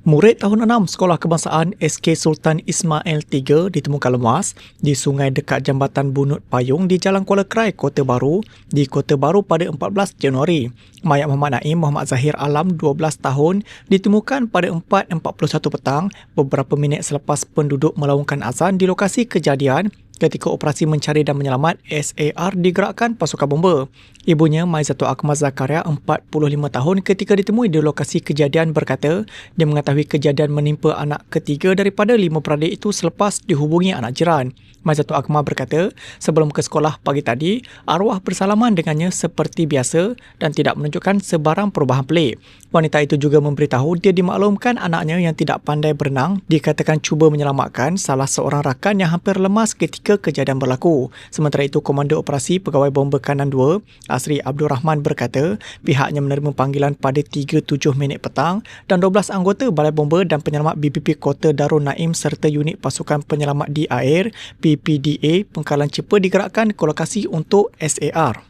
Murid tahun 6 Sekolah Kebangsaan SK Sultan Ismail 3 ditemukan lemas di sungai dekat Jambatan Bunut Payung di Jalan Kuala Krai, Kota Baru di Kota Baru pada 14 Januari. Mayat Muhammad Naim Muhammad Zahir Alam 12 tahun ditemukan pada 4.41 petang beberapa minit selepas penduduk melaungkan azan di lokasi kejadian ketika operasi mencari dan menyelamat SAR digerakkan pasukan bomba. Ibunya, Maizatul Akmal Zakaria, 45 tahun ketika ditemui di lokasi kejadian berkata dia mengetahui kejadian menimpa anak ketiga daripada lima beradik itu selepas dihubungi anak jiran. Maizatul Akmal berkata, sebelum ke sekolah pagi tadi, arwah bersalaman dengannya seperti biasa dan tidak menunjukkan sebarang perubahan pelik. Wanita itu juga memberitahu dia dimaklumkan anaknya yang tidak pandai berenang dikatakan cuba menyelamatkan salah seorang rakan yang hampir lemas ketika ketika kejadian berlaku. Sementara itu, Komando Operasi Pegawai Bomba Kanan 2, Asri Abdul Rahman berkata pihaknya menerima panggilan pada 3.7 minit petang dan 12 anggota Balai Bomba dan Penyelamat BPP Kota Darul Naim serta unit pasukan penyelamat di air PPDA Pengkalan Cepa digerakkan ke lokasi untuk SAR.